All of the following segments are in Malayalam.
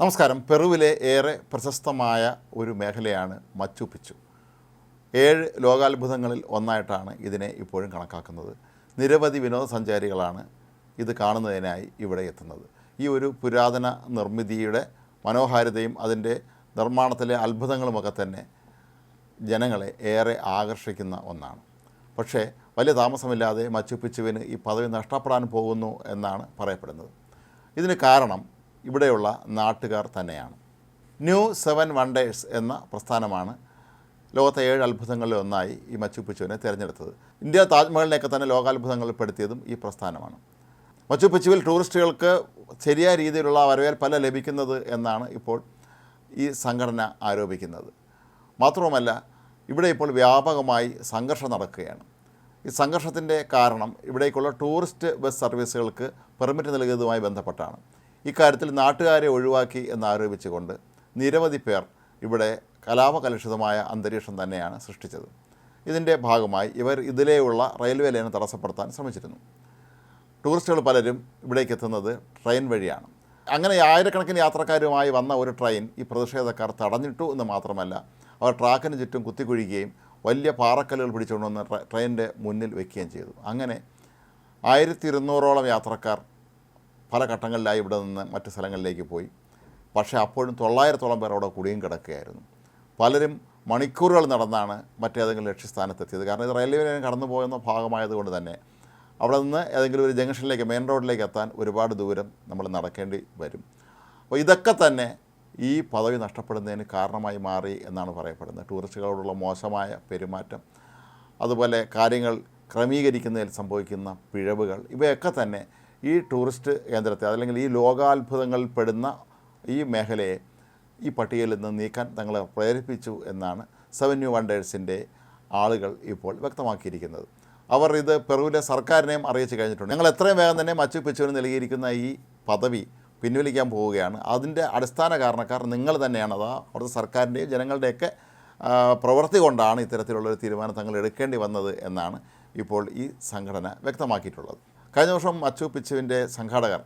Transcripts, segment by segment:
നമസ്കാരം. പെറുവിലെ ഏറെ പ്രശസ്തമായ ഒരു മേഖലയാണ് മച്ചു പിച്ചു. ഏഴ് ലോകാത്ഭുതങ്ങളിൽ ഒന്നായിട്ടാണ് ഇതിനെ ഇപ്പോഴും കണക്കാക്കുന്നത്. നിരവധി വിനോദസഞ്ചാരികളാണ് ഇത് കാണുന്നതിനായി ഇവിടെ എത്തുന്നത്. ഈ ഒരു പുരാതന നിർമ്മിതിയുടെ മനോഹാരിതയും അതിന്റെ നിർമ്മാണത്തിലെ അത്ഭുതങ്ങളുമൊക്കെ തന്നെ ജനങ്ങളെ ഏറെ ആകർഷിക്കുന്ന ഒന്നാണ്. പക്ഷേ വലിയ താമസമില്ലാതെ മച്ചു പിച്ചുവിന് ഈ പദവി നഷ്ടപ്പെടാൻ പോകുന്നു എന്നാണ് പറയപ്പെടുന്നത്. ഇതിന് കാരണം ഇവിടെയുള്ള നാട്ടുകാർ തന്നെയാണ്. ന്യൂ സെവൻ വണ്ടേഴ്സ് എന്ന പ്രസ്ഥാനമാണ് ലോകത്തെ ഏഴ് അത്ഭുതങ്ങളിൽ ഒന്നായി ഈ മച്ചുപ്പിച്ചുവിനെ തിരഞ്ഞെടുത്തത്. ഇന്ത്യ താജ്മഹലിനെയൊക്കെ തന്നെ ലോകാത്ഭുതങ്ങളിൽ പെടുത്തിയതും ഈ പ്രസ്ഥാനമാണ്. മച്ചുപ്പിച്ചുവിൽ ടൂറിസ്റ്റുകൾക്ക് ശരിയായ രീതിയിലുള്ള വരവേൽപ്പല്ല ലഭിക്കുന്നത് എന്നാണ് ഇപ്പോൾ ഈ സംഘടന ആരോപിക്കുന്നത്. മാത്രവുമല്ല ഇവിടെ ഇപ്പോൾ വ്യാപകമായി സംഘർഷം നടക്കുകയാണ്. ഈ സംഘർഷത്തിന്റെ കാരണം ഇവിടേക്കുള്ള ടൂറിസ്റ്റ് ബസ് സർവീസുകൾക്ക് പെർമിറ്റ് നൽകിയതുമായി ബന്ധപ്പെട്ടാണ്. ഇക്കാര്യത്തിൽ നാട്ടുകാരെ ഒഴിവാക്കി എന്നാരോപിച്ചുകൊണ്ട് നിരവധി പേർ ഇവിടെ കലാപകലുഷിതമായ അന്തരീക്ഷം തന്നെയാണ് സൃഷ്ടിച്ചത്. ഇതിന്റെ ഭാഗമായി ഇവർ ഇതിലെയുള്ള റെയിൽവേ ലൈൻ തടസ്സപ്പെടുത്താൻ ശ്രമിച്ചിരുന്നു. ടൂറിസ്റ്റുകൾ പലരും ഇവിടേക്ക് എത്തുന്നത് ട്രെയിൻ വഴിയാണ്. അങ്ങനെ ആയിരക്കണക്കിന് യാത്രക്കാരുമായി വന്ന ഒരു ട്രെയിൻ ഈ പ്രതിഷേധക്കാർ തടഞ്ഞിട്ടു എന്ന് മാത്രമല്ല അവർ ട്രാക്കിന് ചുറ്റും കുത്തിക്കുഴിക്കുകയും വലിയ പാറക്കല്ലുകൾ പിടിച്ചുകൊണ്ടുവന്ന് ട്രെ- ട്രെയിനിന്റെ മുന്നിൽ വയ്ക്കുകയും ചെയ്തു. അങ്ങനെ ആയിരത്തി ഇരുന്നൂറോളം യാത്രക്കാർ പല ഘട്ടങ്ങളിലായി ഇവിടെ നിന്ന് മറ്റ് സ്ഥലങ്ങളിലേക്ക് പോയി. പക്ഷേ അപ്പോഴും തൊള്ളായിരത്തോളം പേർ അവിടെ കുടിയും കിടക്കുകയായിരുന്നു. പലരും മണിക്കൂറുകൾ നടന്നാണ് മറ്റേതെങ്കിലും ലക്ഷ്യസ്ഥാനത്തെത്തിയത്. കാരണം ഇത് റെയിൽവേ ലൈൻ കടന്നു പോകുന്ന ഭാഗമായതുകൊണ്ട് തന്നെ അവിടെ നിന്ന് ഏതെങ്കിലും ഒരു ജംഗ്ഷനിലേക്ക് മെയിൻ റോഡിലേക്ക് എത്താൻ ഒരുപാട് ദൂരം നമ്മൾ നടക്കേണ്ടി വരും. അപ്പോൾ ഇതൊക്കെ തന്നെ ഈ പദവി നഷ്ടപ്പെടുന്നതിന് കാരണമായി മാറി എന്നാണ് പറയപ്പെടുന്നത്. ടൂറിസ്റ്റുകളോടുള്ള മോശമായ പെരുമാറ്റം അതുപോലെ കാര്യങ്ങൾ ക്രമീകരിക്കുന്നതിൽ സംഭവിക്കുന്ന പിഴവുകൾ ഇവയൊക്കെ തന്നെ ഈ ടൂറിസ്റ്റ് കേന്ദ്രത്തെ അല്ലെങ്കിൽ ഈ ലോകാത്ഭുതങ്ങളിൽ പെടുന്ന ഈ മേഖലയെ ഈ പട്ടികയിൽ നിന്ന് നീക്കാൻ തങ്ങളെ പ്രേരിപ്പിച്ചു എന്നാണ് സെവന്യൂ വണ്ടേഴ്സിന്റെ ആളുകൾ ഇപ്പോൾ വ്യക്തമാക്കിയിരിക്കുന്നത്. അവർ ഇത് പെറുവിലെ സർക്കാരിനെയും അറിയിച്ചു കഴിഞ്ഞിട്ടുണ്ട്. ഞങ്ങൾ എത്രയും വേഗം തന്നെ മച്ചു പിച്ചുവിന് നൽകിയിരിക്കുന്ന ഈ പദവി പിൻവലിക്കാൻ പോവുകയാണ്. അതിന്റെ അടിസ്ഥാന കാരണക്കാർ നിങ്ങൾ തന്നെയാണ്. അതാ അവിടുത്തെ സർക്കാരിന്റെയും ജനങ്ങളുടെയൊക്കെ പ്രവൃത്തി കൊണ്ടാണ് ഇത്തരത്തിലുള്ളൊരു തീരുമാനം തങ്ങൾ എടുക്കേണ്ടി വന്നത് എന്നാണ് ഇപ്പോൾ ഈ സംഘടന വ്യക്തമാക്കിയിട്ടുള്ളത്. കഴിഞ്ഞ വർഷം മച്ചു പിച്ചുവിന്റെ സംഘാടകർ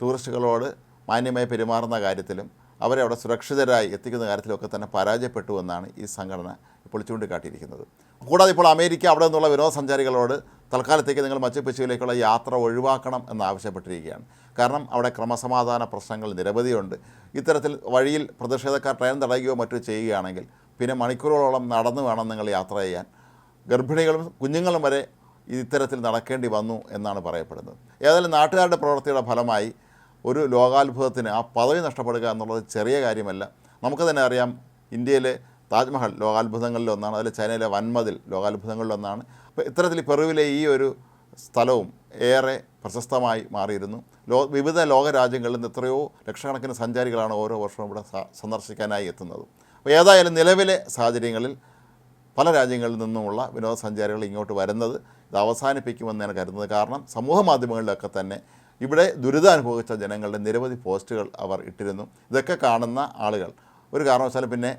ടൂറിസ്റ്റുകളോട് മാന്യമായി പെരുമാറുന്ന കാര്യത്തിലും അവരെ അവിടെ സുരക്ഷിതരായി എത്തിക്കുന്ന കാര്യത്തിലൊക്കെ തന്നെ പരാജയപ്പെട്ടു എന്നാണ് ഈ സംഘടന ഇപ്പോൾ ചൂണ്ടിക്കാട്ടിയിരിക്കുന്നത്. കൂടാതെ ഇപ്പോൾ അമേരിക്ക അവിടെ നിന്നുള്ള വിനോദസഞ്ചാരികളോട് തൽക്കാലത്തേക്ക് നിങ്ങൾ മച്ചു പിച്ചുവിലേക്കുള്ള യാത്ര ഒഴിവാക്കണം എന്നാവശ്യപ്പെട്ടിരിക്കുകയാണ് കാരണം അവിടെ ക്രമസമാധാന പ്രശ്നങ്ങൾ നിരവധിയുണ്ട്. ഇത്തരത്തിൽ വഴിയിൽ പ്രതിഷേധക്കാർ ട്രെയിൻ തടയുകയോ മറ്റോ ചെയ്യുകയാണെങ്കിൽ പിന്നെ മണിക്കൂറുകളോളം നടന്നു വേണം നിങ്ങൾ യാത്ര ചെയ്യാൻ. ഗർഭിണികളും കുഞ്ഞുങ്ങളും വരെ ഇത്തരത്തിൽ നടക്കേണ്ടി വന്നു എന്നാണ് പറയപ്പെടുന്നത്. ഏതായാലും നാട്ടുകാരുടെ പ്രവൃത്തിയുടെ ഫലമായി ഒരു ലോകാത്ഭുതത്തിന് ആ പദവി നഷ്ടപ്പെടുക എന്നുള്ളത് ചെറിയ കാര്യമല്ല. നമുക്ക് തന്നെ അറിയാം ഇന്ത്യയിലെ താജ്മഹൽ ലോകാത്ഭുതങ്ങളിൽ ഒന്നാണ് അതിൽ ചൈനയിലെ വൻമതിൽ ലോകാത്ഭുതങ്ങളിൽ ഒന്നാണ് അപ്പോൾ ഇത്തരത്തിൽ പെറുവിലെ ഈ ഒരു സ്ഥലവും ഏറെ പ്രശസ്തമായി മാറിയിരുന്നു. ലോ വിവിധ ലോകരാജ്യങ്ങളിൽ നിന്ന് എത്രയോ ലക്ഷക്കണക്കിന് സഞ്ചാരികളാണ് ഓരോ വർഷവും ഇവിടെ സന്ദർശിക്കാനായി എത്തുന്നത്. അപ്പോൾ ഏതായാലും നിലവിലെ സാഹചര്യങ്ങളിൽ പല രാജ്യങ്ങളിൽ നിന്നുമുള്ള വിനോദസഞ്ചാരികൾ ഇങ്ങോട്ട് വരുന്നത് ഇത് അവസാനിപ്പിക്കുമെന്നാണ് കരുതുന്നത്. കാരണം സമൂഹ മാധ്യമങ്ങളിലൊക്കെ തന്നെ ഇവിടെ ദുരിതം അനുഭവിച്ച ജനങ്ങളുടെ നിരവധി പോസ്റ്റുകൾ അവർ ഇട്ടിരുന്നു. ഇതൊക്കെ കാണുന്ന ആളുകൾ. ഒരു കാരണവശാലും പിന്നെ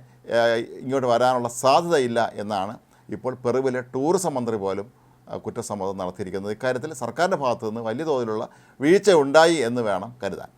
ഇങ്ങോട്ട് വരാനുള്ള സാധ്യതയില്ല എന്നാണ് ഇപ്പോൾ പെറുവിലെ ടൂറിസം മന്ത്രി പോലും കുറ്റസമ്മതം നടത്തിയിരിക്കുന്നത്. ഇക്കാര്യത്തിൽ സർക്കാരിന്റെ ഭാഗത്തു നിന്ന് വലിയ തോതിലുള്ള വീഴ്ച ഉണ്ടായി എന്ന് വേണം കരുതാൻ.